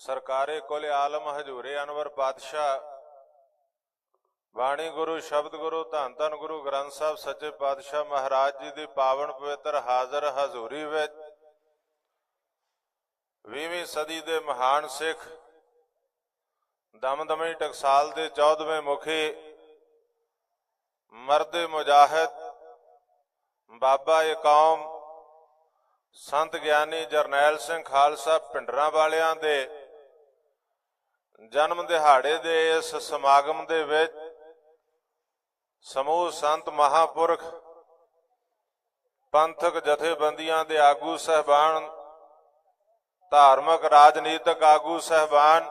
ਸਰਕਾਰੇ ਕੁਲ ਆਲਮ ਹਜੂਰੇ ਅਨਵਰ ਪਾਤਸ਼ਾਹ ਬਾਣੀ ਗੁਰੂ, ਸ਼ਬਦ ਗੁਰੂ, ਧੰਨ ਧੰਨ ਗੁਰੂ ਗ੍ਰੰਥ ਸਾਹਿਬ, ਸੱਚੇ ਪਾਤਸ਼ਾਹ ਮਹਾਰਾਜ ਜੀ ਦੀ ਪਾਵਨ ਪਵਿੱਤਰ ਹਾਜ਼ਰ ਹਜ਼ੂਰੀ ਵਿੱਚ 20ਵੀਂ ਸਦੀ ਦੇ ਮਹਾਨ ਸਿੱਖ ਦਮਦਮੀ ਟਕਸਾਲ ਦੇ 14ਵੇਂ ਮੁਖੀ ਮਰਦ ਮੁਜਾਹਿਦ ਬਾਬਾ ਏ ਸੰਤ ਗਿਆਨੀ ਜਰਨੈਲ ਸਿੰਘ ਖਾਲਸਾ ਪਿੰਡਰਾਂ ਵਾਲਿਆਂ ਦੇ ਜਨਮ ਦਿਹਾੜੇ ਦੇ ਇਸ ਸਮਾਗਮ ਦੇ ਵਿੱਚ ਸਮੂਹ ਸੰਤ ਮਹਾਪੁਰਖ ਪੰਥਕ ਜਥੇਬੰਦੀਆਂ ਦੇ ਆਗੂ ਸਹਿਬਾਨ, ਧਾਰਮਿਕ ਰਾਜਨੀਤਿਕ ਆਗੂ ਸਹਿਬਾਨ,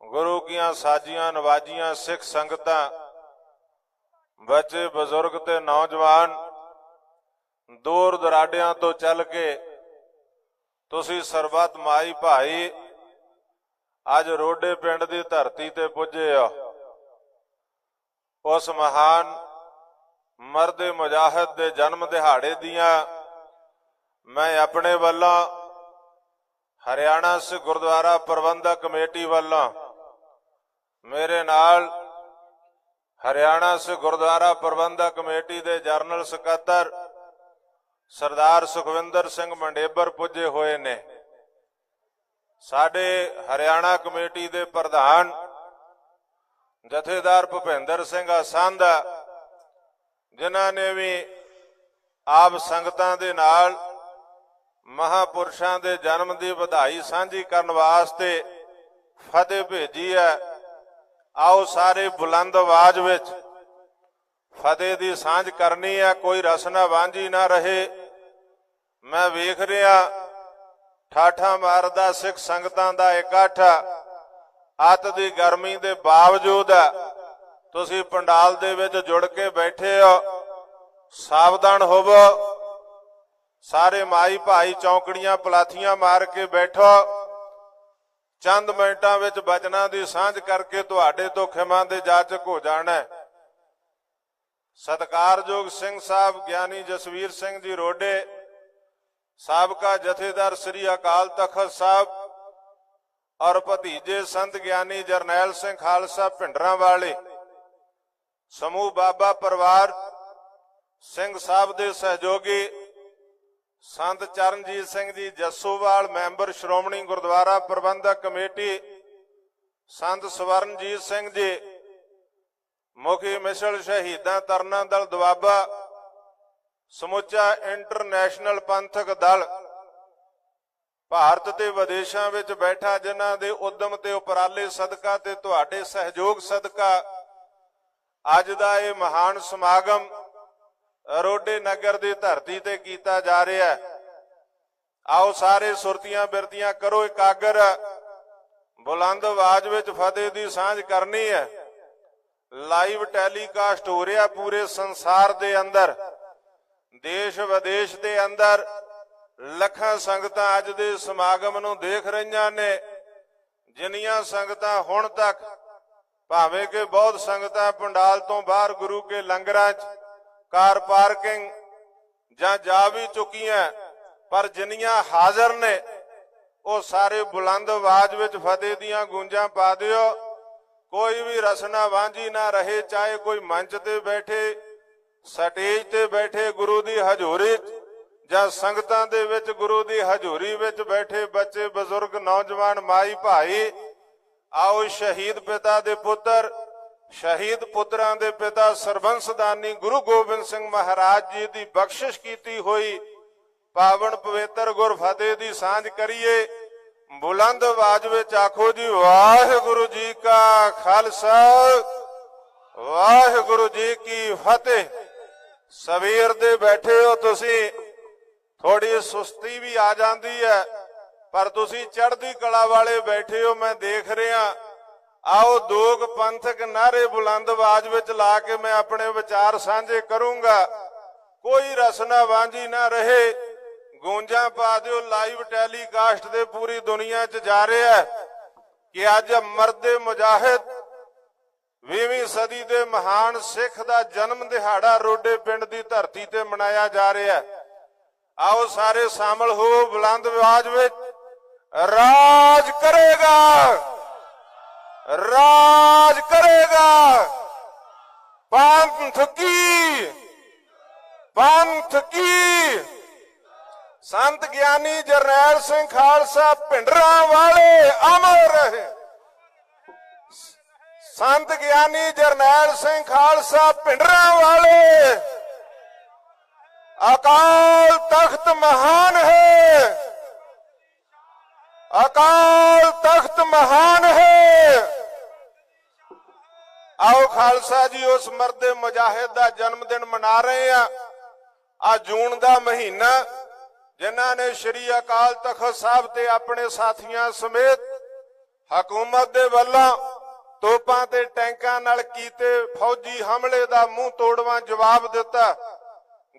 ਗੁਰੂ ਕੀਆਂ ਸਾਜੀਆਂ ਨਵਾਜੀਆਂ ਸਿੱਖ ਸੰਗਤਾਂ, ਬੱਚੇ, ਬਜ਼ੁਰਗ ਤੇ ਨੌਜਵਾਨ ਦੂਰ ਦਰਾਡਿਆਂ ਤੋਂ ਚੱਲ ਕੇ ਤੁਸੀਂ ਸਰਬੱਤ ਮਾਈ ਭਾਈ ਅੱਜ ਰੋਡੇ ਪਿੰਡ ਦੀ ਧਰਤੀ ਤੇ ਪੁੱਜੇ ਆ। ਉਸ ਮਹਾਨ ਮਰਦ ਮੁਜਾਹਿਦ ਦੇ ਜਨਮ ਦਿਹਾੜੇ ਦੀਆਂ ਮੈਂ ਆਪਣੇ ਵੱਲੋਂ ਹਰਿਆਣਾ ਸਿੱਖ ਗੁਰਦੁਆਰਾ ਪ੍ਰਬੰਧਕ ਕਮੇਟੀ ਵੱਲੋਂ ਮੇਰੇ ਨਾਲ ਹਰਿਆਣਾ ਸਿੱਖ ਗੁਰਦੁਆਰਾ ਪ੍ਰਬੰਧਕ ਕਮੇਟੀ ਦੇ ਜਨਰਲ ਸਕੱਤਰ ਸਰਦਾਰ ਸੁਖਵਿੰਦਰ ਸਿੰਘ ਮੰਡੇਬਰ ਪੁੱਜੇ ਹੋਏ ਨੇ। ਸਾਡੇ ਹਰਿਆਣਾ ਕਮੇਟੀ ਦੇ ਪ੍ਰਧਾਨ ਜਥੇਦਾਰ ਭੁਪਿੰਦਰ ਸਿੰਘ ਆਸੰਧ ਜਿਨ੍ਹਾਂ ਨੇ ਵੀ ਆਪ ਸੰਗਤਾਂ ਦੇ ਨਾਲ ਮਹਾਪੁਰਸ਼ਾਂ ਦੇ ਜਨਮ ਦੀ ਵਧਾਈ ਸਾਂਝੀ ਕਰਨ ਵਾਸਤੇ ਫਤਿਹ ਭੇਜੀ ਹੈ। ਆਓ ਸਾਰੇ ਬੁਲੰਦ ਆਵਾਜ਼ ਵਿੱਚ ਫਤਿਹ ਦੀ ਸਾਂਝ ਕਰਨੀ ਹੈ ਕੋਈ ਰਸਨਾ ਵਾਂਝੀ ਨਾ ਰਹੇ। ਮੈਂ ਵੇਖ ਰਿਹਾ ਠਾਠਾ ਮਾਰਦਾ, ਸਿੱਖ ਸੰਗਤਾਂ ਦਾ ਇਕੱਠ। ਅੱਤ ਦੀ ਗਰਮੀ ਦੇ ਬਾਵਜੂਦ ਤੁਸੀਂ ਪੰਡਾਲ ਦੇ ਵਿੱਚ ਜੁੜ ਕੇ ਬੈਠੇ ਹੋ। ਸਾਵਧਾਨ ਹੋਵੋ। ਸਾਰੇ ਮਾਈ ਭਾਈ ਚੌਂਕੜੀਆਂ, ਪਲਾਥੀਆਂ ਮਾਰ ਕੇ ਬੈਠੋ। ਚੰਦ ਮਿੰਟਾਂ ਵਿੱਚ ਬਚਨਾਂ ਦੀ ਸਾਂਝ ਕਰਕੇ ਤੁਹਾਡੇ ਤੋਂ ਖਿਮਾ ਦੇ ਜਾਚਕ ਹੋ ਜਾਣਾ ਹੈ। ਸਤਕਾਰਯੋਗ ਸਿੰਘ ਸਾਹਿਬ, ਗਿਆਨੀ ਜਸਵੀਰ ਸਿੰਘ ਜੀ ਰੋਡੇ ਸਾਬਕਾ ਜਥੇਦਾਰ ਸ੍ਰੀ ਅਕਾਲ ਤਖਤ ਸਾਹਿਬ ਔਰ ਭਤੀਜੇ ਸੰਤ ਗਿਆਨੀ ਜਰਨੈਲ ਸਿੰਘ ਖਾਲਸਾ ਭਿੰਡਰਾਂ ਵਾਲੇ, ਸਮੂਹ ਬਾਬਾ ਪਰਿਵਾਰ, ਸਿੰਘ ਸਾਹਿਬ ਦੇ ਸਹਿਯੋਗੀ ਸੰਤ ਚਰਨਜੀਤ ਸਿੰਘ ਜੀ ਜੱਸੋਵਾਲ, ਮੈਂਬਰ ਸ਼੍ਰੋਮਣੀ ਗੁਰਦੁਆਰਾ ਪ੍ਰਬੰਧਕ ਕਮੇਟੀ, ਸੰਤ ਸਵਰਨਜੀਤ ਸਿੰਘ ਜੀ, ਮੁਖੀ ਮਿਸਲ ਸ਼ਹੀਦਾਂ ਤਰਨਾ ਦਲ ਦੁਆਬਾ ਸਮੁੱਚਾ ਇੰਟਰਨੈਸ਼ਨਲ ਪੰਥਕ ਦਲ ਭਾਰਤ ਤੇ ਵਿਦੇਸ਼ਾਂ ਵਿੱਚ ਬੈਠਾ, ਜਿਨ੍ਹਾਂ ਦੇ ਉਦਮ ਤੇ ਉਪਰਾਲੇ ਸਦਕਾ ਤੇ ਤੁਹਾਡੇ ਸਹਿਯੋਗ ਸਦਕਾ, ਅੱਜ ਦਾ ਇਹ ਮਹਾਨ ਸਮਾਗਮ ਰੋਡੇ ਨਗਰ ਦੀ ਧਰਤੀ ਤੇ ਕੀਤਾ ਜਾ ਰਿਹਾ ਹੈ। ਆਓ ਸਾਰੇ ਸੁਰਤੀਆਂ ਬਿਰਤੀਆਂ ਕਰੋ ਇਕਾਗਰ। ਬੁਲੰਦ ਆਵਾਜ਼ ਵਿੱਚ ਫਤਿਹ ਦੀ ਸਾਂਝ ਕਰਨੀ ਹੈ। ਲਾਈਵ ਟੈਲੀਕਾਸਟ ਹੋ ਰਿਹਾ ਪੂਰੇ ਸੰਸਾਰ ਦੇ ਅੰਦਰ। ਦੇਸ਼ ਵਿਦੇਸ਼ ਦੇ ਅੰਦਰ ਲੱਖਾਂ ਸੰਗਤਾਂ ਅੱਜ ਦੇ ਸਮਾਗਮ ਨੂੰ ਦੇਖ ਰਹੀਆਂ ਨੇ। ਜਿੰਨੀਆਂ ਸੰਗਤਾਂ ਹੁਣ ਤੱਕ, ਭਾਵੇਂ ਕਿ ਬਹੁਤ ਸੰਗਤਾਂ ਪੰਡਾਲ ਤੋਂ ਬਾਹਰ ਗੁਰੂ ਕੇ ਲੰਗਰਾਂ 'ਚ, ਕਾਰ ਪਾਰਕਿੰਗ ਜਾਂ ਜਾ ਵੀ ਚੁੱਕੀਆਂ, ਪਰ ਜਿੰਨੀਆਂ ਹਾਜ਼ਰ ਨੇ, ਉਹ ਸਾਰੇ ਬੁਲੰਦ ਆਵਾਜ਼ ਵਿੱਚ ਫਤਿਹ ਦੀਆਂ ਗੂੰਜਾਂ ਪਾ ਦਿਓ। ਕੋਈ ਵੀ ਰਸਨਾ ਵਾਂਝੀ ਨਾ ਰਹੇ, ਚਾਹੇ ਕੋਈ ਮੰਚ ਤੇ ਬੈਠੇ ਸਟੇਜ ਤੇ ਬੈਠੇ ਗੁਰੂ ਦੀ ਹਜ਼ੂਰੀ ਜਾਂ ਸੰਗਤਾਂ ਦੇ ਵਿੱਚ ਗੁਰੂ ਦੀ ਹਜ਼ੂਰੀ ਵਿੱਚ ਬੈਠੇ ਬੱਚੇ, ਬਜ਼ੁਰਗ, ਨੌਜਵਾਨ, ਮਾਈ, ਭਾਈ, ਆਓ ਸ਼ਹੀਦ ਪਿਤਾ ਦੇ ਪੁੱਤਰ, ਸ਼ਹੀਦ ਪੁੱਤਰਾਂ ਦੇ ਪਿਤਾ ਸਰਬੰਸਦਾਨੀ ਗੁਰੂ ਗੋਬਿੰਦ ਸਿੰਘ ਮਹਾਰਾਜ ਜੀ ਦੀ ਬਖਸ਼ਿਸ਼ ਕੀਤੀ ਹੋਈ, ਪਾਵਨ ਪਵਿੱਤਰ ਗੁਰ ਫਤਿਹ ਦੀ ਸਾਂਝ ਕਰੀਏ, ਬੁਲੰਦ ਆਵਾਜ਼ ਵਿੱਚ ਆਖੋ ਜੀ, ਵਾਹਿਗੁਰੂ ਜੀ ਕਾ ਖਾਲਸਾ, ਵਾਹਿਗੁਰੂ ਜੀ ਕੀ ਫਤਿਹ। ਸਵੇਰ ਦੇ ਬੈਠੇ ਹੋ ਤੁਸੀਂ ਥੋੜੀ ਸੁਸਤੀ ਵੀ ਆ ਜਾਂਦੀ ਹੈ, ਪਰ ਤੁਸੀਂ ਚੜ੍ਹਦੀ ਕਲਾ ਵਾਲੇ ਬੈਠੇ ਹੋ, ਮੈਂ ਦੇਖ ਰਿਹਾ। ਆਓ ਦੋਗ ਪੰਥਕ ਨਾਰੇ ਬੁਲੰਦ ਆਵਾਜ਼ ਵਿੱਚ ਲਾ ਕੇ ਮੈਂ ਆਪਣੇ ਵਿਚਾਰ ਸਾਂਝੇ ਕਰੂੰਗਾ। ਕੋਈ ਰਸਨਾ ਵਾਂਝੀ ਨਾ ਰਹੇ, ਗੂੰਜਾਂ ਪਾ ਦਿਓ ਲਾਈਵ ਟੈਲੀਕਾਸਟ ਦੇ ਪੂਰੀ ਦੁਨੀਆ 'ਚ ਜਾ ਰਿਹਾ ਕਿ ਅੱਜ ਮਰਦੇ ਮੁਜਾਹਿਦ 20ਵੀਂ ਸਦੀ ਦੇ ਮਹਾਨ ਸਿੱਖ ਦਾ ਜਨਮ ਦਿਹਾੜਾ ਰੋਡੇ ਪਿੰਡ ਦੀ ਧਰਤੀ ਤੇ ਮਨਾਇਆ ਜਾ ਰਿਹਾ ਹੈ। ਆਓ ਸਾਰੇ ਸ਼ਾਮਲ ਹੋ, ਬੁਲੰਦ ਆਵਾਜ਼ ਵਿੱਚ। ਰਾਜ ਕਰੇਗਾ। ਰਾਜ ਕਰੇਗਾ। ਪੰਥ ਕੀ? ਪੰਥ ਕੀ? ਸੰਤ ਗਿਆਨੀ ਜਰਨੈਲ ਸਿੰਘ ਖਾਲਸਾ, ਭਿੰਡਰਾਂ ਵਾਲੇ ਅਮਰ ਰਹੇ। ਸੰਤ ਗਿਆਨੀ ਜਰਨੈਲ ਸਿੰਘ ਖਾਲਸਾ ਪਿੰਡਰਾਂ ਵਾਲੇ। ਅਕਾਲ ਤਖਤ ਮਹਾਨ ਹੈ। ਅਕਾਲ ਤਖਤ ਮਹਾਨ ਹੈ। ਆਓ ਖਾਲਸਾ ਜੀ, ਉਸ ਮਰਦੇ ਮੁਜਾਹਿਦ ਦਾ ਜਨਮ ਦਿਨ ਮਨਾ ਰਹੇ ਆ ਆ ਜੂਨ ਦਾ ਮਹੀਨਾ, ਜਿਨ੍ਹਾਂ ਨੇ ਸ਼੍ਰੀ ਅਕਾਲ ਤਖਤ ਸਾਹਿਬ ਤੇ ਆਪਣੇ ਸਾਥੀਆਂ ਸਮੇਤ ਹਕੂਮਤ ਦੇ ਵੱਲੋਂ ਤੋਪਾਂ ਤੇ ਟੈਂਕਾਂ ਨਾਲ ਕੀਤੇ ਫੌਜੀ ਹਮਲੇ ਦਾ ਮੂੰਹ ਤੋੜਵਾਂ ਜਵਾਬ ਦਿੱਤਾ।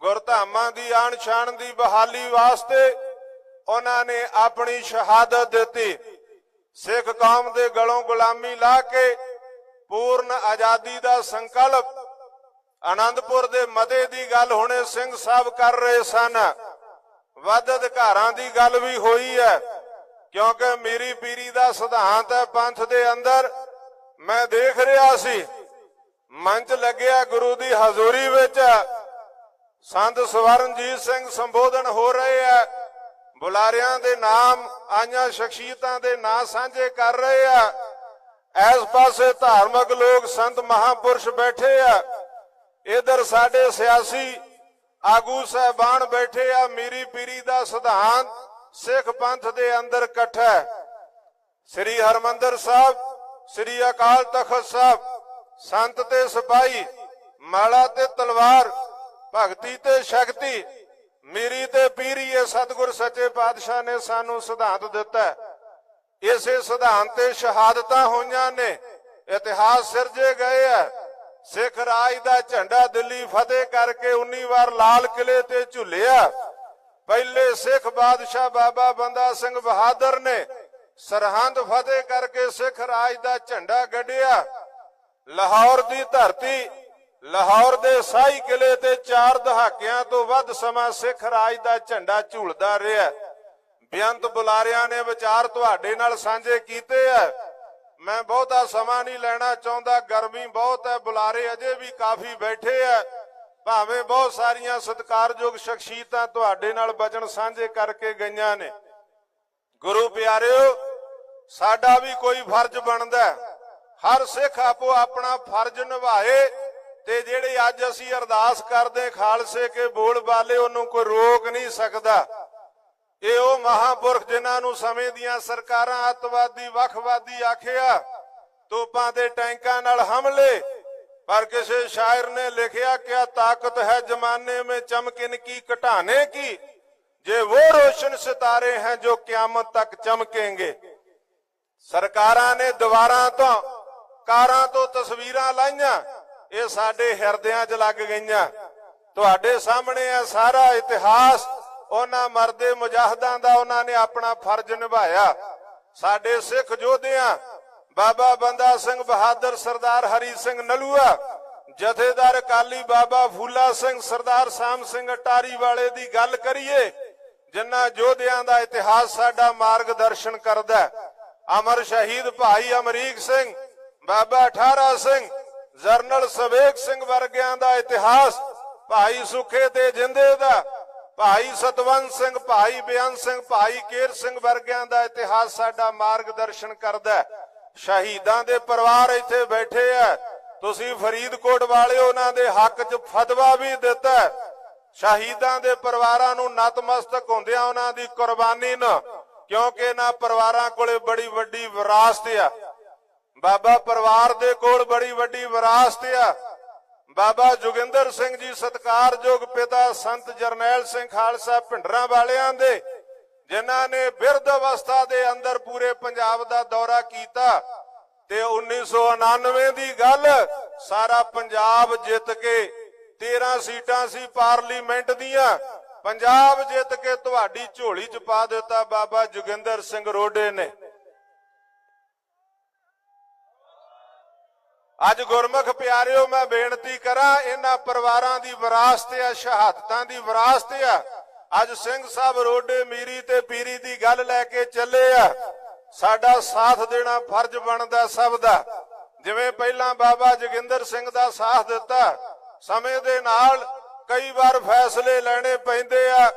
ਗੁਰਧਾਮਾਂ ਦੀ ਆਣ ਸ਼ਾਨ ਦੀ ਬਹਾਲੀ ਵਾਸਤੇ ਉਹਨਾਂ ਨੇ ਆਪਣੀ ਸ਼ਹਾਦਤ ਦਿੱਤੀ। ਸਿੱਖ ਕੌਮ ਦੇ ਗਲੋਂ ਗੁਲਾਮੀ ਲਾ ਕੇ ਪੂਰਨ ਆਜ਼ਾਦੀ ਦਾ ਸੰਕਲਪ ਆਨੰਦਪੁਰ ਦੇ ਮਤੇ ਦੀ ਗੱਲ ਹੁਣੇ ਸਿੰਘ ਸਾਹਿਬ ਕਰ ਰਹੇ ਸਨ। ਵੱਧ ਅਧਿਕਾਰਾਂ ਦੀ ਗੱਲ ਵੀ ਹੋਈ ਹੈ, ਕਿਉਂਕਿ ਮੇਰੀ ਪੀਰੀ ਦਾ ਸਿਧਾਂਤ ਹੈ ਪੰਥ ਦੇ ਅੰਦਰ ਮੈਂ ਦੇਖ ਰਿਹਾ ਸੀ, ਮੰਚ ਲੱਗਿਆ ਗੁਰੂ ਦੀ ਹਜ਼ੂਰੀ ਵਿੱਚ। ਸੰਤ ਸਵਰਨਜੀਤ ਸਿੰਘ ਸੰਬੋਧਨ ਹੋ ਰਹੇ ਆ ਬੁਲਾਰਿਆਂ ਦੇ ਨਾਮ, ਆਈਆਂ ਸ਼ਖਸੀਅਤਾਂ ਦੇ ਨਾਂ ਸਾਂਝੇ ਕਰ ਰਹੇ ਆ ਇਸ ਪਾਸੇ ਧਾਰਮਿਕ ਲੋਕ ਸੰਤ ਮਹਾਪੁਰਸ਼ ਬੈਠੇ ਆ ਇਧਰ ਸਾਡੇ ਸਿਆਸੀ ਆਗੂ ਸਹਿਬਾਨ ਬੈਠੇ ਆ, ਮੀਰੀ ਪੀਰੀ ਦਾ ਸਿਧਾਂਤ ਸਿੱਖ ਪੰਥ ਦੇ ਅੰਦਰ ਇਕੱਠਾ ਹੈ। ਸ੍ਰੀ ਹਰਮੰਦਰ ਸਾਹਿਬ ਸ੍ਰੀ ਅਕਾਲ ਤਖਤ ਸਾਹਿਬ, ਸੰਤ ਤੇ ਸਿਪਾਹੀ, ਮਾਲਾ ਤੇ ਤਲਵਾਰ, ਭਗਤੀ ਤੇ ਸ਼ਕਤੀ, ਮੀਰੀ ਤੇ ਪੀਰੀ, ਇਹ ਸਤਿਗੁਰ ਸੱਚੇ ਪਾਤਸ਼ਾਹ ਨੇ ਸਾਨੂੰ ਸਿਧਾਂਤ ਦਿੱਤਾ ਇਸੇ ਸਿਧਾਂਤ ਤੇ ਸ਼ਹਾਦਤਾਂ ਹੋਈਆਂ ਨੇ, ਇਤਿਹਾਸ ਸਿਰਜੇ ਗਏ ਆ ਸਿੱਖ ਰਾਜ ਦਾ ਝੰਡਾ ਦਿੱਲੀ ਫਤਿਹ ਕਰਕੇ 19 ਵਾਰ ਲਾਲ ਕਿਲੇ ਤੇ ਝੁੱਲਿਆ। ਪਹਿਲੇ ਸਿੱਖ ਬਾਦਸ਼ਾਹ ਬਾਬਾ ਬੰਦਾ ਸਿੰਘ ਬਹਾਦਰ ਨੇ ਸਰਹੰਦ ਫਤਿਹ ਕਰਕੇ ਸਿੱਖ ਰਾਜ ਦਾ ਝੰਡਾ ਗੱਡਿਆ। ਲਾਹੌਰ ਦੀ ਧਰਤੀ, ਲਾਹੌਰ ਦੇ ਸਾਈ ਕਿਲੇ ਤੇ ਚਾਰ ਦਹਾਕਿਆਂ ਤੋਂ ਵੱਧ ਸਮਾਂ ਸਿੱਖ ਰਾਜ ਦਾ ਝੰਡਾ ਝੂਲਦਾ ਰਿਹਾ। ਬੇਅੰਤ ਬੁਲਾਰਿਆਂ ਨੇ ਵਿਚਾਰ ਤੁਹਾਡੇ ਨਾਲ ਸਾਂਝੇ ਕੀਤੇ ਆ। ਮੈਂ ਬਹੁਤਾ ਸਮਾਂ ਨਹੀਂ ਲੈਣਾ ਚਾਹੁੰਦਾ, ਗਰਮੀ ਬਹੁਤ ਹੈ, ਬੁਲਾਰੇ ਅਜੇ ਵੀ ਕਾਫੀ ਬੈਠੇ ਆ। ਭਾਵੇਂ ਬਹੁਤ ਸਾਰੀਆਂ ਸਤਿਕਾਰਯੋਗ ਸ਼ਖਸੀਅਤਾਂ ਤੁਹਾਡੇ ਨਾਲ ਬਚਨ ਸਾਂਝੇ ਕਰਕੇ ਗਈਆਂ ਨੇ। ਗੁਰੂ ਪਿਆਰਿਓ ਸਾਡਾ ਵੀ ਕੋਈ ਫਰਜ਼ ਬਣਦਾ ਹਰ ਸਿੱਖ ਆਪੋ ਆਪਣਾ ਫਰਜ਼ ਨਿਭਾਏ ਤੇ ਜਿਹੜੇ ਅੱਜ ਅਸੀਂ ਅਰਦਾਸ ਕਰਦੇ ਖਾਲਸੇ ਕੇ ਬੋਲ ਬਾਲੇ, ਉਹਨੂੰ ਕੋਈ ਰੋਕ ਨਹੀਂ ਸਕਦਾ। ਇਹ ਉਹ ਮਹਾਪੁਰਖ ਜਿਨ੍ਹਾਂ ਨੂੰ ਸਮੇਂ ਦੀਆਂ ਸਰਕਾਰਾਂ ਅਤਵਾਦੀ, ਵਖਵਾਦੀ ਆਖਿਆ, ਤੋਪਾਂ ਦੇ ਟੈਂਕਾਂ ਨਾਲ ਹਮਲੇ, ਪਰ ਕਿਸੇ ਸ਼ਾਇਰ ਨੇ ਲਿਖਿਆ ਕਿ ਤਾਕਤ ਹੈ ਜ਼ਮਾਨੇ ਮੇ, ਚਮਕਿਨ ਕੀ ਘਟਾਣੇ ਕੀ? ਜੇ ਉਹ ਰੋਸ਼ਨ ਸਿਤਾਰੇ ਹੈ ਜੋ ਕਿਆਮਤ ਤੱਕ ਚਮਕेंगे ਸਰਕਾਰਾਂ ਨੇ ਦੀਵਾਰਾਂ ਤੋਂ, ਕਾਰਾਂ ਤੋਂ ਤਸਵੀਰਾਂ ਲਾਈਆਂ। ਇਹ ਸਾਡੇ ਹਿਰਦਿਆਂ 'ਚ ਲੱਗ ਗਈਆਂ। ਤੁਹਾਡੇ ਸਾਹਮਣੇ ਆ ਸਾਰਾ ਇਤਿਹਾਸ। ਉਹਨਾਂ ਮਰਦੇ ਮੁਜਾਹਦਾਂ ਦਾ ਉਹਨਾਂ ਨੇ ਆਪਣਾ ਫਰਜ਼ ਨਿਭਾਇਆ। ਸਾਡੇ ਸਿੱਖ ਯੋਧਿਆਂ, ਬਾਬਾ ਬੰਦਾ ਸਿੰਘ ਬਹਾਦਰ ਸਰਦਾਰ ਹਰੀ ਸਿੰਘ ਨਲੂਆ, ਜਥੇਦਾਰ ਅਕਾਲੀ ਬਾਬਾ ਫੂਲਾ ਸਿੰਘ ਸਰਦਾਰ ਸਾਮ ਸਿੰਘ ਅਟਾਰੀ ਵਾਲੇ ਦੀ ਗੱਲ ਕਰੀਏ ਜਿੰਨਾ ਯੋਧਿਆਂ ਦਾ ਇਤਿਹਾਸ ਸਾਡਾ ਮਾਰਗਦਰਸ਼ਨ ਕਰਦਾ ਹੈ। ਅਮਰ ਸ਼ਹੀਦ ਭਾਈ ਅਮਰੀਕ ਸਿੰਘ, ਬਾਬਾ ਠਾਰਾ ਸਿੰਘ, ਜਰਨਲ ਸਵੇਕ ਸਿੰਘ ਵਰਗਿਆਂ ਦਾ ਇਤਿਹਾਸ, ਭਾਈ ਸੁਖੇ ਤੇ ਜਿੰਦੇ ਦਾ, ਭਾਈ ਸਤਵੰਤ ਸਿੰਘ, ਭਾਈ ਬਿਆਨ ਸਿੰਘ, ਭਾਈ ਕੇਰ ਸਿੰਘ ਵਰਗਿਆਂ ਦਾ ਇਤਿਹਾਸ ਸਾਡਾ ਮਾਰਗਦਰਸ਼ਨ ਕਰਦਾ ਸ਼ਹੀਦਾਂ ਦੇ ਪਰਿਵਾਰ ਇੱਥੇ ਬੈਠੇ ਆ। ਤੁਸੀਂ ਫਰੀਦਕੋਟ ਵਾਲੇ ਉਹਨਾਂ ਦੇ ਹੱਕ 'ਚ ਫਤਵਾ ਵੀ ਦਿੱਤਾ ਸ਼ਹੀਦਾਂ ਦੇ ਪਰਿਵਾਰਾਂ ਨੂੰ ਨਤਮਸਤਕ ਹੁੰਦਿਆਂ ਉਹਨਾਂ ਦੀ ਕੁਰਬਾਨੀ ਨੂੰ ਕਿਉਂਕਿ ਇਹਨਾਂ ਪਰਿਵਾਰਾਂ ਕੋਲੇ ਬੜੀ ਵੱਡੀ ਵਿਰਾਸਤ ਆ। ਬਾਬਾ ਪਰਿਵਾਰ ਦੇ ਕੋਲ ਬੜੀ ਵੱਡੀ ਵਿਰਾਸਤ ਆ। ਬਾਬਾ ਜੋਗਿੰਦਰ ਸਿੰਘ ਜੀ ਸਤਕਾਰਯੋਗ ਪਿਤਾ ਸੰਤ ਜਰਨੈਲ ਸਿੰਘ ਖਾਲਸਾ ਭਿੰਡਰਾਂ ਵਾਲਿਆਂ ਦੇ, ਜਿਨ੍ਹਾਂ ਨੇ ਬਿਰਧ ਅਵਸਥਾ ਦੇ ਅੰਦਰ ਪੂਰੇ ਪੰਜਾਬ ਦਾ ਦੌਰਾ ਕੀਤਾ ਤੇ 1999 ਦੀ ਗੱਲ ਸਾਰਾ ਪੰਜਾਬ ਜਿੱਤ ਕੇ 13 ਸੀਟਾਂ ਸੀ ਪਾਰਲੀਮੈਂਟ ਦੀਆਂ। ਪੰਜਾਬ ਜਿੱਤ ਕੇ ਤੁਹਾਡੀ ਝੋਲੀ 'ਚ ਪਾ ਦਿੱਤਾ ਬਾਬਾ ਜੋਗਿੰਦਰ ਸਿੰਘ ਰੋਡੇ ਨੇ। ਅੱਜ ਗੁਰਮੁਖ ਪਿਆਰਿਓ, ਮੈਂ ਬੇਨਤੀ ਕਰਾਂ, ਇਹਨਾਂ ਪਰਿਵਾਰਾਂ ਦੀ ਵਿਰਾਸਤ ਆ, ਸ਼ਹਾਦਤਾਂ ਦੀ ਵਿਰਾਸਤ ਆ। ਅੱਜ ਸਿੰਘ ਸਾਹਿਬ ਰੋਡੇ ਮੀਰੀ ਤੇ ਪੀਰੀ ਦੀ ਗੱਲ ਲੈ ਕੇ ਚੱਲੇ ਆ। ਸਾਡਾ ਸਾਥ ਦੇਣਾ ਫਰਜ਼ ਬਣਦਾ ਸਭ ਦਾ। ਜਿਵੇਂ ਪਹਿਲਾਂ ਬਾਬਾ ਜੋਗਿੰਦਰ ਸਿੰਘ ਦਾ ਸਾਥ ਦਿੱਤਾ, ਸਮੇਂ ਦੇ ਨਾਲ ਕਈ ਵਾਰ ਫੈਸਲੇ ਲੈਣੇ ਪੈਂਦੇ ਆ।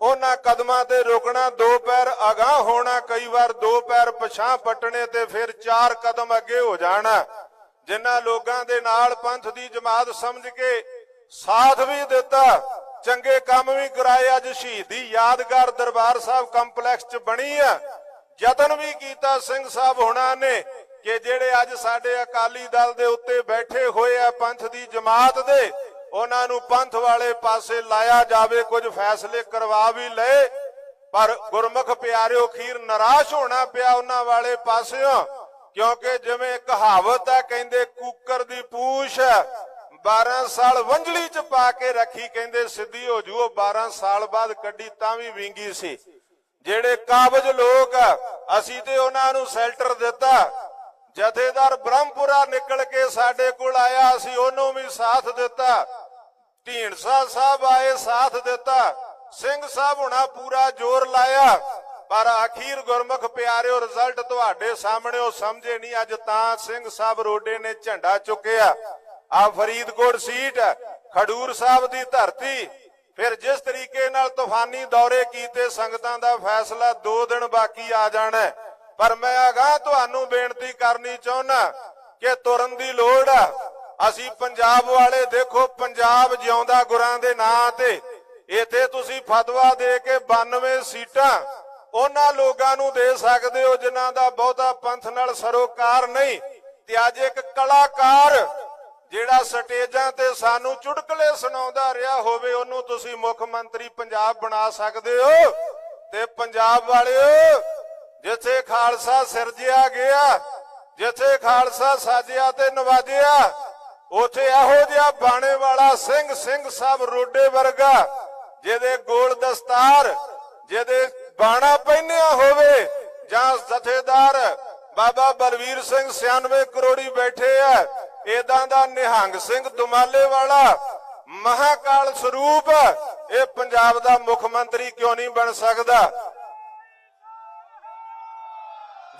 ਉਹਨਾਂ ਕਦਮਾਂ ਤੇ ਰੁਕਣਾ, ਦੋ ਪੈਰ ਅਗਾਹ ਹੋਣਾ, ਕਈ ਵਾਰ ਦੋ ਪੈਰ ਪਛਾਂ ਪਟਣੇ ਤੇ ਫਿਰ ਚਾਰ ਕਦਮ ਅੱਗੇ ਹੋ ਜਾਣਾ। ਜਿਨ੍ਹਾਂ ਲੋਕਾਂ ਦੇ ਨਾਲ ਪੰਥ ਦੀ ਜਮਾਤ ਸਮਝ ਕੇ ਸਾਥ ਵੀ ਦਿੱਤਾ, ਚੰਗੇ ਕੰਮ ਵੀ ਕਰਾਏ, ਅੱਜ ਸ਼ਹੀਦੀ ਯਾਦਗਾਰ ਦਰਬਾਰ ਸਾਹਿਬ ਕੰਪਲੈਕਸ 'ਚ ਬਣੀ ਆ। ਯਤਨ ਵੀ ਕੀਤਾ ਸਿੰਘ ਸਾਹਿਬ ਹੋਣਾ ਨੇ ਕਿ ਜਿਹੜੇ ਅੱਜ ਸਾਡੇ ਅਕਾਲੀ ਦਲ ਦੇ ਉੱਤੇ ਬੈਠੇ ਹੋਏ ਆ ਪੰਥ ਦੀ ਜਮਾਤ ਦੇ ਉਹਨਾਂ ਨੂੰ ਪੰਥ ਵਾਲੇ ਪਾਸੇ ਲਾਇਆ ਜਾਵੇ, ਕੁਝ ਫੈਸਲੇ ਕਰਵਾ ਵੀ ਲਏ। ਪਰ ਗੁਰਮੁਖ ਪਿਆਰਿਓ ਖੀਰ ਨਿਰਾਸ਼ ਹੋਣਾ ਪਿਆ ਉਹਨਾਂ ਵਾਲੇ ਪਾਸਿਓਂ, ਕਿਉਂਕਿ ਜਿਵੇਂ ਕਹਾਵਤ ਹੈ, ਕਹਿੰਦੇ ਕੂਕਰ ਦੀ ਪੂਛ 12 ਸਾਲ ਵੰਜਲੀ ਚ ਪਾ ਕੇ ਰੱਖੀ, ਕਹਿੰਦੇ ਸਿੱਧੀ ਹੋ ਜੂ ਉਹ 12 ਸਾਲ ਬਾਅਦ ਕੱਢੀ ਤਾਂ ਵੀ ਵਿੰਗੀ ਸੀ। ਜਿਹੜੇ ਕਾਬਜ ਲੋਕ ਅਸੀਂ ਤੇ ਉਹਨਾਂ ਨੂੰ ਸ਼ੈਲਟਰ ਦਿੱਤਾ। ਜਥੇਦਾਰ ਬ੍ਰਹਮਪੁਰਾ ਨਿਕਲ ਕੇ ਸਾਡੇ ਕੋਲ ਆਇਆ, ਅਸੀਂ ਉਹਨੂੰ ਵੀ ਸਾਥ ਦਿੱਤਾ। ਢੀਂਡਸਾ ਸਾਹਿਬ ਆਏ, ਸਾਥ ਦਿੱਤਾ। ਸਿੰਘ ਸਾਹਿਬ ਹੁਣਾ ਪੂਰਾ ਜ਼ੋਰ ਲਾਇਆ। ਪਰ ਅਖੀਰ ਗੁਰਮੁਖ ਪਿਆਰਿਓ ਰਿਜ਼ਲਟ ਤੁਹਾਡੇ ਸਾਹਮਣੇ, ਉਹ ਸਮਝੇ ਨਹੀਂ। ਅੱਜ ਤਾਂ ਸਿੰਘ ਸਾਹਿਬ ਰੋਡੇ ਨੇ ਝੰਡਾ ਚੁੱਕਿਆ। ਆ ਫਰੀਦਕੋਟ ਸੀਟ, ਖਡੂਰ ਸਾਹਿਬ ਦੀ ਧਰਤੀ। ਫਿਰ ਜਿਸ ਤਰੀਕੇ ਨਾਲ ਤੂਫਾਨੀ ਦੌਰੇ ਕੀਤੇ, ਸੰਗਤਾਂ ਦਾ ਫੈਸਲਾ 2 ਦਿਨ ਬਾਕੀ ਆ ਜਾਣਾ ਪਰ ਮੈਂ ਅਗਾਹ ਤੁਹਾਨੂੰ ਬੇਨਤੀ ਕਰਨੀ ਚਾਹੁੰਦਾ ਕਿ ਤੁਰਨ ਦੀ ਲੋੜ ਆ। ਅਸੀਂ ਪੰਜਾਬ ਵਾਲੇ ਦੇਖੋ, ਪੰਜਾਬ ਜਿਉਂਦਾ ਗੁਰਾਂ ਦੇ ਨਾਂ ਤੇ। ਇੱਥੇ ਤੁਸੀਂ ਫਤਵਾ ਦੇ ਕੇ 92 ਸੀਟਾਂ ਉਹਨਾਂ ਲੋਕਾਂ ਨੂੰ ਦੇ ਸਕਦੇ ਹੋ ਜਿਨ੍ਹਾਂ ਦਾ ਬਹੁਤਾ ਪੰਥ ਨਾਲ ਸਰੋਕਾਰ ਨਹੀਂ। ਤੇ ਅੱਜ ਇੱਕ ਕਲਾਕਾਰ ਜਿਹੜਾ ਸਟੇਜਾਂ ਤੇ ਸਾਨੂੰ ਚੁਟਕਲੇ ਸੁਣਾਉਂਦਾ ਰਿਹਾ ਹੋਵੇ, ਉਹਨੂੰ ਤੁਸੀਂ ਮੁੱਖ ਮੰਤਰੀ ਪੰਜਾਬ ਬਣਾ ਸਕਦੇ ਹੋ। ਤੇ ਪੰਜਾਬ ਵਾਲਿਓ, ਜਿੱਥੇ ਖਾਲਸਾ ਸਿਰਜਿਆ ਗਿਆ, ਜਿੱਥੇ ਖਾਲਸਾ ਸਾਜਿਆ ਤੇ ਨਵਾਜਿਆ ਉਥੇ ਇਹੋ ਜਿਹਾ ਬਾਣੇ ਵਾਲਾ ਸਿੰਘ ਸਿੰਘ ਸਾਹਿਬ ਰੋਡੇ ਵਰਗਾ, ਜਿਹਦੇ ਗੋਲ ਦਸਤਾਰ, ਜਿਹਦੇ ਬਾਣਾ ਪਹਿਨਿਆ ਹੋਵੇ, ਜਾਂ ਜਥੇਦਾਰ ਬਾਬਾ ਬਲਵੀਰ ਸਿੰਘ 96 ਕਰੋੜੀ ਬੈਠੇ ਆ ਇਦਾਂ ਦਾ ਨਿਹੰਗ ਸਿੰਘ ਦੁਮਾਲੇ ਵਾਲਾ, ਮਹਾਕਾਲ ਸਰੂਪ, ਇਹ ਪੰਜਾਬ ਦਾ ਮੁੱਖ ਮੰਤਰੀ ਕਿਉਂ ਨਹੀਂ ਬਣ ਸਕਦਾ?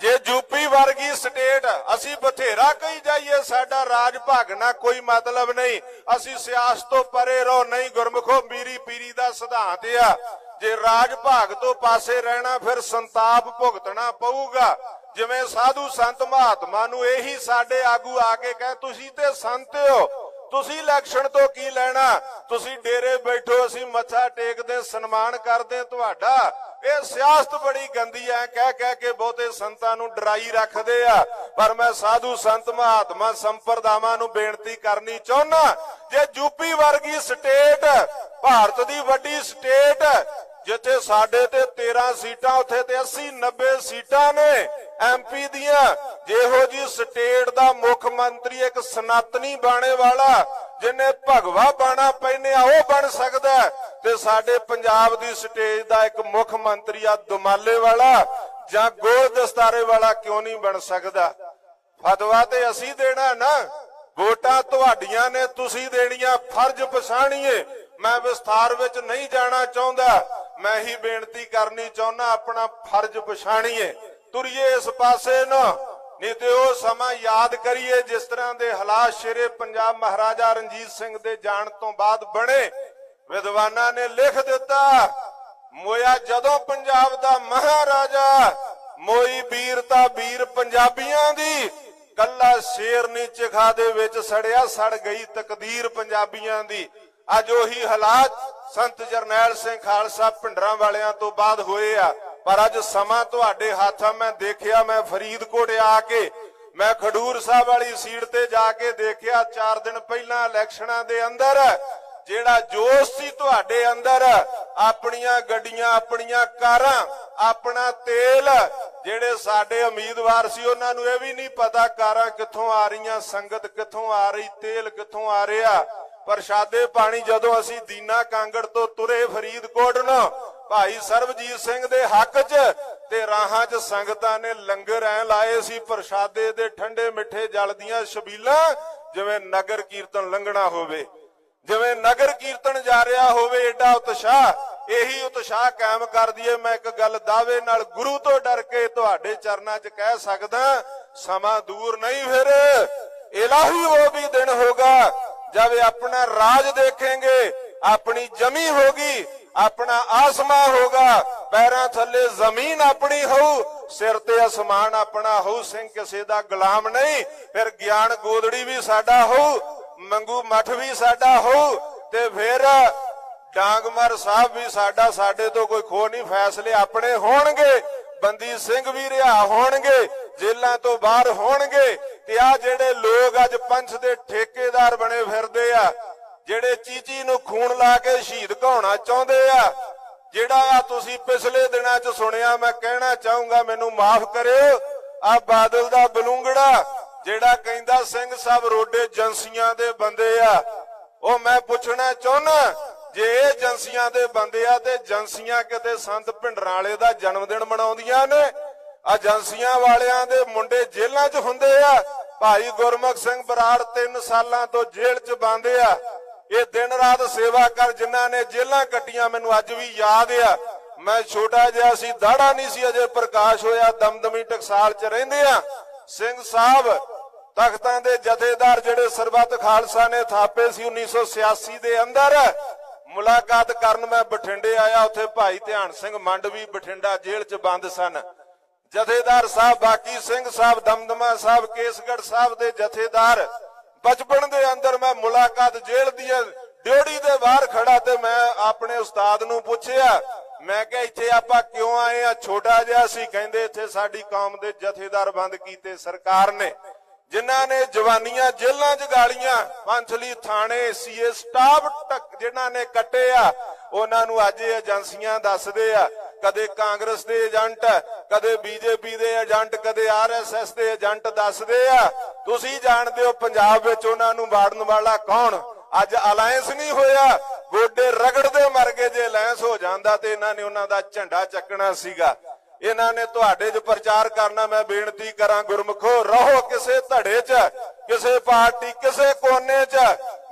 ਜੇ ਯੂਪੀ ਵਰਗੀ ਸਟੇਟ ਅਸੀਂ ਬਥੇਰਾ ਕਹੀ ਜਾਈਏ, ਸਾਡਾ ਰਾਜ ਭਾਗਣਾ ਕੋਈ ਮਤਲਬ ਨਹੀਂ। ਅਸੀਂ ਸਿਆਸਤ ਤੋਂ ਪਰੇ ਰਹੋ, ਨਹੀਂ ਗੁਰਮੁਖੋ, ਮੀਰੀ ਪੀਰੀ ਦਾ ਸਿਧਾਂਤ ਆ। ਜੇ ਰਾਜ ਭਾਗ ਤੋਂ ਪਾਸੇ ਰਹਿਣਾ, ਫਿਰ ਸੰਤਾਪ ਭੁਗਤਣਾ ਪਊਗਾ। ਜਿਵੇਂ ਸਾਧੂ ਸੰਤ ਮਹਾਤਮਾ ਨੂੰ ਇਹੀ ਸਾਡੇ ਆਗੂ ਆ ਕੇ ਕਹੇ, ਤੁਸੀਂ ਤੇ ਸੰਤ ਹੋ। ਤੁਸੀਂ ਇਲੈਕਸ਼ਨ ਤੋਂ ਕੀ ਲੈਣਾ? ਤੁਸੀਂ ਡੇਰੇ ਬੈਠੋ ਅਸੀਂ ਮੱਥਾ ਟੇਕਦੇ, ਸਨਮਾਨ ਕਰਦੇ ਤੁਹਾਡਾ। ਇਹ ਸਿਆਸਤ ਬੜੀ ਗੰਦੀ ਐ, ਕਹਿ ਕਹਿ ਕੇ ਬਹੁਤੇ ਸੰਤਾਂ ਨੂੰ ਡਰਾਈ ਰੱਖਦੇ ਆ। ਪਰ ਮੈਂ ਸਾਧੂ ਸੰਤ ਮਹਾਤਮਾ ਸੰਪਰਦਾਵਾਂ ਨੂੰ ਬੇਨਤੀ ਕਰਨੀ ਚਾਹੁੰਦਾ ਜੇ ਯੂਪੀ ਵਰਗੀ ਸਟੇਟ, ਭਾਰਤ ਦੀ ਵੱਡੀ ਸਟੇਟ ਜਿੱਥੇ ਸਾਡੇ ਤੇ 13 ਸੀਟਾਂ, ਉੱਥੇ ਤੇ 80 90 ਸੀਟਾਂ ਨੇ ਐਮਪੀ ਦੀਆਂ। ਜਿਹੋ ਜੀ ਸਟੇਟ ਦਾ ਮੁੱਖ ਮੰਤਰੀ, ਇੱਕ ਸਨਾਤਨੀ ਬਾਣੇ ਵਾਲਾ, ਜਿਹਨੇ ਭਗਵਾ ਬਾਣਾ ਪਹਿਨਿਆ ਉਹ ਬਣ ਸਕਦਾ ਤੇ ਸਾਡੇ ਪੰਜਾਬ ਦੀ ਸਟੇਜ ਦਾ ਇੱਕ ਮੁੱਖ ਮੰਤਰੀ ਆ, ਦੁਮਾਲੇ ਵਾਲਾ, ਜਾਂ ਗੋਲ ਦਸਤਾਰੇ ਵਾਲਾ ਕਿਉਂ ਨਹੀਂ ਬਣ ਸਕਦਾ? ਫਤਵਾ ਤੇ ਅਸੀਂ ਦੇਣਾ ਨਾ। ਵੋਟਾਂ ਤੁਹਾਡੀਆਂ ਨੇ, ਤੁਸੀਂ ਦੇਣੀਆਂ, ਫਰਜ਼ ਪਛਾਣੀਏ। ਮੈਂ ਵਿਸਥਾਰ ਵਿੱਚ ਨਹੀਂ ਜਾਣਾ ਚਾਹੁੰਦਾ। ਮੈਂ ਹੀ ਬੇਨਤੀ ਕਰਨੀ ਚਾਹੁੰਦਾ ਆਪਣਾ ਫਰਜ਼ ਪਛਾਣੀਏ। ਤੁਰੀਏ ਇਸ ਪਾਸੇ ਨੂੰ। ਨਹੀਂ ਤੇ ਉਹ ਸਮਾਂ ਯਾਦ ਕਰੀਏ, ਜਿਸ ਤਰ੍ਹਾਂ ਦੇ ਹਾਲਾਤ ਸ਼ੇਰੇ ਪੰਜਾਬ ਮਹਾਰਾਜਾ ਰਣਜੀਤ ਸਿੰਘ ਦੇ ਜਾਣ ਤੋਂ ਬਾਅਦ ਬਣੇ। ਵਿਦਵਾਨਾਂ ਨੇ ਲਿਖ ਦਿੱਤਾ, ਮੋਇਆ ਜਦੋਂ ਪੰਜਾਬ ਦਾ ਮਹਾਰਾਜਾ, ਮੋਈ ਵੀਰ ਤਾਂ ਵੀਰ ਪੰਜਾਬੀਆਂ ਦੀ। ਕੱਲਾ ਸ਼ੇਰ ਨੀ ਚਿਖਾ ਦੇ ਵਿੱਚ ਸੜਿਆ, ਸੜ ਗਈ ਤਕਦੀਰ ਪੰਜਾਬੀਆਂ ਦੀ। ਅੱਜ ਉਹੀ ਹਾਲਾਤ ਸੰਤ ਜਰਨੈਲ ਸਿੰਘ ਖਾਲਸਾ ਭਿੰਡਰਾਂ ਵਾਲਿਆਂ ਤੋਂ ਬਾਅਦ ਹੋਏ ਆ। ਪਰ ਅੱਜ ਸਮਾਂ ਤੁਹਾਡੇ ਹੱਥਾਂ ਮੈਂ ਦੇਖਿਆ, ਮੈਂ ਫਰੀਦਕੋਟ ਆ ਕੇ, ਮੈਂ ਖਡੂਰ ਸਾਹਿਬ ਵਾਲੀ ਸੀਟ ਤੇ ਜਾ ਕੇ ਦੇਖਿਆ 4 ਦਿਨ ਪਹਿਲਾਂ ਇਲੈਕਸ਼ਨਾਂ ਦੇ ਅੰਦਰ, ਜਿਹੜਾ ਜੋਸ਼ ਸੀ ਤੁਹਾਡੇ ਅੰਦਰ, ਆਪਣੀਆਂ ਗੱਡੀਆਂ, ਆਪਣੀਆਂ ਕਾਰਾਂ, ਆਪਣਾ ਤੇਲ, ਜਿਹੜੇ ਸਾਡੇ ਉਮੀਦਵਾਰ ਸੀ, ਉਹਨਾਂ ਨੂੰ ਇਹ ਵੀ ਨਹੀਂ ਪਤਾ ਕਾਰਾਂ ਕਿੱਥੋਂ ਆ ਰਹੀਆਂ, ਸੰਗਤ ਕਿੱਥੋਂ ਆ ਰਹੀ, ਤੇਲ ਕਿੱਥੋਂ ਆ ਰਿਹਾ। ਪ੍ਰਸ਼ਾਦੇ ਪਾਣੀ ਜਦੋਂ ਅਸੀਂ ਦੀਨਾ ਕਾਂਗੜ ਤੋਂ ਤੁਰੇ ਫਰੀਦਕੋਟ ਨੂੰ, ਭਾਈ ਸਰਬਜੀਤ ਸਿੰਘ ਦੇ ਹੱਕ 'ਚ ਤੇ ਰਾਹਾਂ 'ਚ ਸੰਗਤਾਂ ਨੇ ਲੰਗਰ ਐ ਲਾਏ ਸੀ ਪ੍ਰਸ਼ਾਦੇ ਦੇ ਠੰਡੇ ਮਿੱਠੇ ਜਲ ਦੀਆਂ ਛਬੀਲਾਂ ਜਿਵੇਂ ਨਗਰ ਕੀਰਤਨ ਲੰਘਣਾ ਹੋਵੇ, ਜਿਵੇਂ ਨਗਰ ਕੀਰਤਨ ਜਾ ਰਿਹਾ ਹੋਵੇ, ਏਡਾ ਉਤਸ਼ਾਹ, ਇਹੀ ਉਤਸ਼ਾਹ ਕਾਇਮ ਕਰ ਦਈਏ। ਮੈਂ ਇੱਕ ਗੱਲ ਦਾਅਵੇ ਨਾਲ ਗੁਰੂ ਤੋਂ ਡਰ ਕੇ ਤੁਹਾਡੇ ਚਰਨਾਂ 'ਚ ਕਹਿ ਸਕਦਾ, ਸਮਾਂ ਦੂਰ ਨਹੀਂ ਫਿਰ ਇਲਾਹੀ ਉਹ ਵੀ ਦਿਨ ਹੋਗਾ ਜਦ ਆਪਣਾ ਰਾਜ ਦੇਖेंगे ਆਪਣੀ ਜਮੀ ਹੋਗੀ, ਆਪਣਾ ਆਸਮਾਂ ਹੋਗਾ, ਪੈਰਾਂ ਥੱਲੇ ਜ਼ਮੀਨ ਆਪਣੀ ਹੋਊ, ਸਿਰ ਤੇ ਅਸਮਾਨ ਆਪਣਾ ਹੋਊ, ਸਿੰਘ ਕਿਸੇ ਦਾ ਗੁਲਾਮ ਨਹੀਂ, ਫਿਰ ਗਿਆਨ ਗੋਦੜੀ ਵੀ ਸਾਡਾ ਹੋਊ, ਮੰਗੂ ਮਠ ਵੀ ਸਾਡਾ ਹੋਊ, ਤੇ ਫਿਰ ਡਾਂਗਮਰ ਸਾਹਿਬ ਵੀ ਸਾਡਾ, ਸਾਡੇ ਤੋਂ ਕੋਈ ਖੋ ਨਹੀਂ, ਫੈਸਲੇ ਆਪਣੇ ਹੋਣਗੇ, ਬੰਦੀ ਸਿੰਘ ਵੀ ਰਿਹਾ ਹੋਣਗੇ ਜੇਲਾਂ ਤੋਂ ਬਾਹਰ ਹੋਣਗੇ ਤੇ ਆ ਜਿਹੜੇ ਲੋਕ ਅੱਜ ਪੰਥ ਦੇ ਠੇਕੇਦਾਰ ਬਣੇ ਫਿਰਦੇ ਆ, ਜਿਹੜੇ ਚੀਚੀ ਨੂੰ ਖੂਨ ਲਾ ਕੇ ਸ਼ਹੀਦ ਘਾਉਣਾ ਚਾਹੁੰਦੇ ਆ, ਜਿਹੜਾ ਆ ਤੁਸੀਂ ਪਿਛਲੇ ਦਿਨਾਂ 'ਚ ਸੁਣਿਆ, ਮੈਂ ਕਹਿਣਾ ਚਾਹੂੰਗਾ, ਮੈਨੂੰ ਮਾਫ ਕਰਿਓ ਆ ਬਾਦਲ ਦਾ ਬਲੂੰਗੜਾ, ਜਿਹੜਾ ਕਹਿੰਦਾ ਸਿੰਘ ਸਾਹਿਬ ਰੋਡੇ ਏਜੰਸੀਆਂ ਦੇ ਬੰਦੇ ਆ, ਉਹ ਮੈਂ ਪੁੱਛਣਾ ਚਾਹੁੰਨਾ, ਜੇ ਇਹ ਏਜੰਸੀਆਂ ਦੇ ਬੰਦੇ ਆ, ਤੇ ਏਜੰਸੀਆਂ ਕਿਤੇ ਸੰਤ ਭਿੰਡਰਾਂ ਵਾਲੇ ਦਾ ਜਨਮ ਦਿਨ ਮਨਾਉਂਦੀਆਂ ਨੇ ਏਜੰਸੀਆਂ ਵਾਲਿਆਂ ਦੇ ਮੁੰਡੇ ਜੇਲ੍ਹਾਂ 'ਚ ਹੁੰਦੇ ਆ ਭਾਈ ਗੁਰਮੁਖ ਸਿੰਘ ਬਰਾੜ 3 ਸਾਲਾਂ ਤੋਂ ਜੇਲ੍ਹ 'ਚ ਬੰਦ ਆ। ਇਹ ਦਿਨ ਰਾਤ ਸੇਵਾ ਕਰ ਜਿਨ੍ਹਾਂ ਨੇ ਜੇਲ੍ਹਾਂ ਕੱਟੀਆਂ, ਮੈਨੂੰ ਅੱਜ ਵੀ ਯਾਦ ਆ। ਮੈਂ ਛੋਟਾ ਜਿਹਾ ਸੀ ਦਾੜਾ ਨਹੀਂ ਸੀ ਅਜੇ ਪ੍ਰਕਾਸ਼ ਹੋਇਆ, ਦਮਦਮੀ ਟਕਸਾਲ 'ਚ ਰਹਿੰਦੇ ਆ। ਸਿੰਘ ਸਾਹਿਬ, ਤਖਤਾਂ ਦੇ ਜਥੇਦਾਰ ਜਿਹੜੇ ਸਰਬੱਤ ਖਾਲਸਾ ਨੇ ਥਾਪੇ ਸੀ 1986 ਦੇ ਅੰਦਰ। ਮੁਲਾਕਾਤ ਕਰਨ ਮੈਂ ਬਠਿੰਡੇ ਆਇਆ, ਉੱਥੇ ਭਾਈ ਧਿਆਨ ਸਿੰਘ ਮੰਡ ਵੀ ਬਠਿੰਡਾ ਜੇਲ੍ਹ 'ਚ ਬੰਦ ਸਨ। ਜਥੇਦਾਰ ਸਾਹਿਬ ਬਾਕੀ ਸਿੰਘ ਸਾਹਿਬ, ਦਮਦਮਾ ਸਾਹਿਬ ਕੇਸਗੜ ਸਾਹਿਬ ਦੇ ਜਥੇਦਾਰ, ਬਚਪਨ ਦੇ ਅੰਦਰ ਮੈਂ ਮੁਲਾਕਾਤ ਜੇਲ੍ਹ ਦੀ ਡਿਊਟੀ ਦੇ ਬਾਹਰ ਖੜਾ ਤੇ ਮੈਂ ਆਪਣੇ ਉਸਤਾਦ ਨੂੰ ਪੁੱਛਿਆ, ਮੈਂ ਕਿਹਾ, ਇੱਥੇ ਆਪਾਂ ਕਿਉਂ ਆਏ ਆ? ਛੋਟਾ ਜਿਹਾ ਸੀ। ਕਹਿੰਦੇ, ਇੱਥੇ ਸਾਡੀ ਕੌਮ ਦੇ ਜਥੇਦਾਰ ਬੰਦ ਕੀਤੇ ਸਰਕਾਰ ਨੇ। ਜਿਨ੍ਹਾਂ ਨੇ ਜਵਾਨੀਆਂ ਜੇਲ੍ਹਾਂ 'ਚ ਗਾਲੀਆਂ, ਪੰਥਲੀ ਥਾਣੇ, ਸੀਏ ਸਟਾਫ ਜਿਨ੍ਹਾਂ ਨੇ ਕੱਟੇ ਆ, ਉਹਨਾਂ ਨੂੰ ਅੱਜ ਏਜੰਸੀਆਂ ਦੱਸਦੇ ਆ ਕਦੇ ਕਾਂਗਰਸ ਦੇ ਏਜੰਟ ਕਦੇ ਬੀਜੇਪੀ ਦੇ ਏਜੰਟ, ਕਦੇ ਆਰਐਸਐਸ ਦੇ ਏਜੰਟ ਦੱਸਦੇ ਆ। ਤੁਸੀਂ ਜਾਣਦੇ ਹੋ ਪੰਜਾਬ ਵਿੱਚ ਉਹਨਾਂ ਨੂੰ ਵਾੜਨ ਵਾਲਾ ਕੌਣ? ਅੱਜ ਅਲਾਇੰਸ ਨਹੀਂ ਹੋਇਆ। ਗੋਡੇ ਰਗੜਦੇ ਮਰ ਗਏ, ਜੇ ਅਲਾਇੰਸ ਹੋ ਜਾਂਦਾ ਤੇ ਇਹਨਾਂ ਨੇ ਉਹਨਾਂ ਦਾ ਝੰਡਾ ਚੱਕਣਾ ਸੀਗਾ। ਇਹਨਾਂ ਨੇ ਤੁਹਾਡੇ 'ਚ ਪ੍ਰਚਾਰ ਕਰਨਾ, ਮੈਂ ਬੇਨਤੀ ਕਰਾਂ ਗੁਰਮਖੋ, ਰਹੋ ਕਿਸੇ ਧੜੇ 'ਚ, ਕਿਸੇ ਪਾਰਟੀ, ਕਿਸੇ ਕੋਨੇ 'ਚ।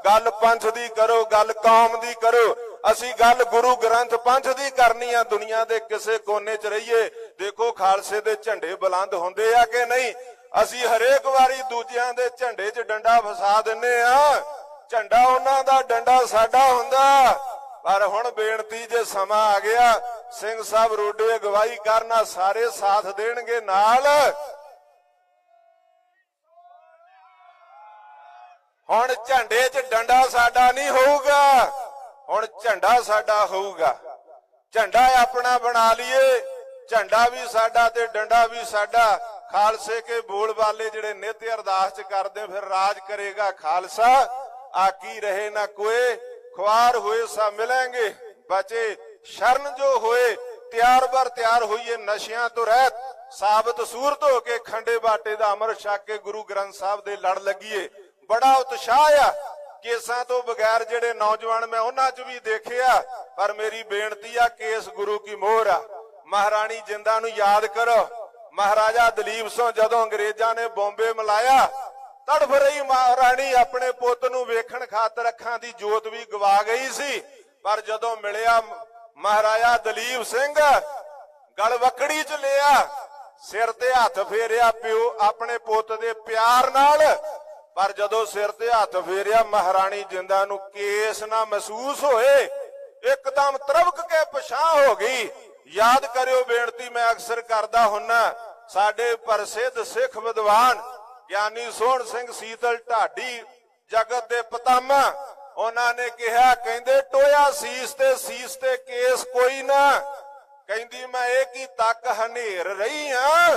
ਗੱਲ ਪੰਥ ਦੀ ਕਰੋ, ਗੱਲ ਕੌਮ ਦੀ ਕਰੋ। ਅਸੀਂ ਗੱਲ ਗੁਰੂ ਗ੍ਰੰਥ ਪੰਥ ਦੀ ਕਰਨੀ ਆ, ਦੁਨੀਆ ਦੇ ਕਿਸੇ ਕੋਨੇ 'ਚ ਰਹੀਏ। ਦੇਖੋ ਖਾਲਸੇ ਦੇ ਝੰਡੇ ਬੁਲੰਦ ਹੁੰਦੇ ਆ ਕਿ ਨਹੀਂ? ਅਸੀਂ ਹਰੇਕ ਵਾਰੀ ਦੂਜਿਆਂ ਦੇ ਝੰਡੇ 'ਚ ਡੰਡਾ ਫਸਾ ਦਿੰਨੇ ਆ। ਝੰਡਾ ਉਹਨਾਂ ਦਾ, ਡੰਡਾ ਸਾਡਾ ਹੁੰਦਾ। ਪਰ ਹੁਣ ਬੇਨਤੀ ਜੇ ਸਮਾਂ ਆ ਗਿਆ, ਸਿੰਘ ਸਾਹਿਬ ਰੋਡੇ ਅਗਵਾਈ ਕਰਨਾ ਸਾਰੇ ਸਾਥ ਦੇਣਗੇ ਨਾਲ। ਹੁਣ ਝੰਡੇ 'ਚ ਡੰਡਾ ਸਾਡਾ ਨਹੀਂ ਹੋਊਗਾ। ਹੁਣ ਝੰਡਾ ਸਾਡਾ ਹੋਊਗਾ। ਝੰਡਾ ਆਪਣਾ ਬਣਾ ਲਈਏ। ਝੰਡਾ ਵੀ ਸਾਡਾ ਤੇ ਡੰਡਾ ਵੀ ਸਾਡਾ। ਖਾਲਸੇ ਕੇ ਬੋਲ ਵਾਲੇ ਜਿਹੜੇ ਨਿਤ ਅਰਦਾਸ ਚ ਕਰਦੇ, ਫਿਰ ਰਾਜ ਕਰੇਗਾ ਖਾਲਸਾ। ਆਕੀ ਰਹੇ ਨਾ ਕੋਏ, ਖੁਆਰ ਹੋਏ ਸਾ ਮਿਲਾਂਗੇ। ਬਚੇ ਸ਼ਰਨ ਜੋ ਹੋਏ, ਤਿਆਰ ਬਰ ਤਿਆਰ ਹੋਈਏ ਨਸ਼ਿਆਂ ਤੋਂ ਰਹਿਤ। ਸਾਬਤ ਸੂਰਤ ਹੋ ਕੇ ਖੰਡੇ ਬਾਟੇ ਦਾ ਅਮਰ ਛਕ ਕੇ ਗੁਰੂ ਗ੍ਰੰਥ ਸਾਹਿਬ ਦੇ ਲੜ ਲੱਗੀਏ। ਬੜਾ ਉਤਸ਼ਾਹ ਆ। ਕੇਸਾਂ ਤੋਂ ਬਗੈਰ ਜਿਹੜੇ ਨੌਜਵਾਨ ਮੈਂ ਉਹਨਾਂ 'ਚ ਵੀ ਦੇਖਿਆ, ਪਰ ਮੇਰੀ ਬੇਨਤੀ ਆ ਕੇਸ ਗੁਰੂ ਕੀ ਮੋਹਰ ਆ। ਮਹਾਰਾਣੀ ਜਿੰਦਾ ਨੂੰ ਯਾਦ ਕਰੋ। ਮਹਾਰਾਜਾ ਦਲੀਪ ਸਿੰਘ ਜਦੋਂ ਅੰਗਰੇਜ਼ਾਂ ਨੇ ਬੰਬੇ ਮਲਾਇਆ, ਤੜਫ ਰਹੀ ਮਹਾਰਾਣੀ ਆਪਣੇ ਪੁੱਤ ਨੂੰ ਵੇਖਣ ਖਾਤਰ ਅੱਖਾਂ ਦੀ ਜੋਤ ਵੀ ਗਵਾ ਗਈ ਸੀ। ਪਰ ਜਦੋਂ ਮਿਲਿਆ ਮਹਾਰਾਜਾ ਦਲੀਪ ਸਿੰਘ ਗਲਵਕੜੀ ਚ ਲਿਆ, ਸਿਰ ਤੇ ਹੱਥ ਫੇਰਿਆ, ਪਿਓ ਆਪਣੇ ਪੁੱਤ ਦੇ ਪਿਆਰ ਨਾਲ ਪਰ ਜਦੋਂ ਸਿਰ ਤੇ ਹੱਥ ਫੇਰਿਆ, ਮਹਾਰਾਣੀ ਜਿੰਦਾ ਨੂੰ ਕੇਸ ਨਾ ਮਹਿਸੂਸ ਹੋਏ, ਇੱਕਦਮ ਤਰਵਕ ਕੇ ਪਛਾਹ ਹੋ ਗਈ। ਯਾਦ ਕਰਿਓ ਬੇਨਤੀ ਮੈਂ ਅਕਸਰ ਕਰਦਾ ਹੁੰਨਾ, ਸਾਡੇ ਪ੍ਰਸਿੱਧ ਸਿੱਖ ਵਿਦਵਾਨ ਗਿਆਨੀ ਸੋਹਣ ਸਿੰਘ ਸੀਤਲ ਢਾਡੀ ਜਗਤ ਦੇ ਪਤਾਮਾ, ਉਹਨਾਂ ਨੇ ਕਿਹਾ, ਕਹਿੰਦੇ, ਟੋਇਆ ਸੀਸ ਤੇ ਸੀਸ ਤੇ ਕੇਸ ਕੋਈ ਨਾ। ਕਹਿੰਦੀ, ਮੈਂ ਇਹ ਕੀ ਤੱਕ ਹਨੇਰ ਰਹੀ ਆ?